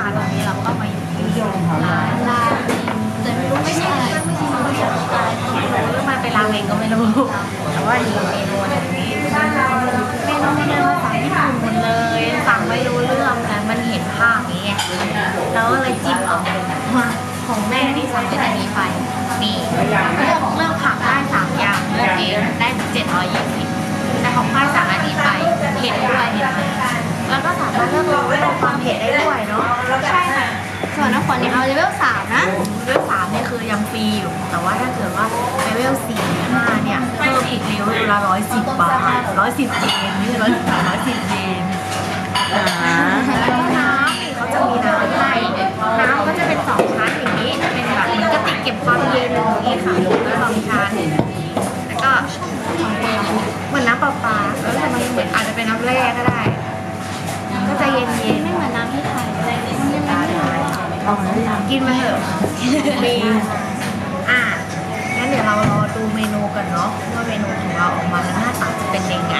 ค่ะตอนนี้เราก็มาอยู่ที่ร้านลาแต่ไม่รู้ไม่ใช่ไม่ใช่ไม่ใช่หรือมันเป็นราเมงก็ไม่รู้แต่ว่ามีเมนูอย่างนี้เมนูเป็นภาษาญี่ปุ่นหมดเลยฟังไม่รู้เรื่องแต่มันเห็นภาพนี้ไงเราก็เลยจิ้มเอามาของแม่นี่สั่งเป็นอันนี้ไปนี่เลือกเลือกผักได้สามอย่างเลือกเองได้เจ็ดร้อยยี่สิบแต่ของป้าสั่งอันนี้ไปเผ็ดด้วยเห็นไหมแล้วก็สามารถเลือกลเวลความเผ็ดได้ด้วยเนาะ นน้ำฝนเนี่เอาเลเวลสามนะเลเวลสามเนี่ยคือยังฟรีอยู่แต่ว่าถ้าเกิดว่าเลเวลสี่ห้าเนี่ยเพิ่มอีกเลเวลละร้อยสิบบาทร้อยสิบเยนไม่ร้อยสิบบาทร้อยสิบเยนอ่าแล้วก็น้ำเขาจะมีน้ำใหน้ำก็จะเป็นสองชั้นอย่างนี้เป็นแบบกระติกเก็บความเย็นอย่างนี้ค่ะแล้วสองชั้นแล้วก็เหมือนน้ำประปาแล้วทำไมเหมือนอาจจะเป็นน้ำแร่ก็ได้ กินไปเถอะมีอะงั้นเดี๋ยวเรารอดูเมนูกันเนาะว่าเมนูของเราออกมามันหน้าตาจะเป็นยังไง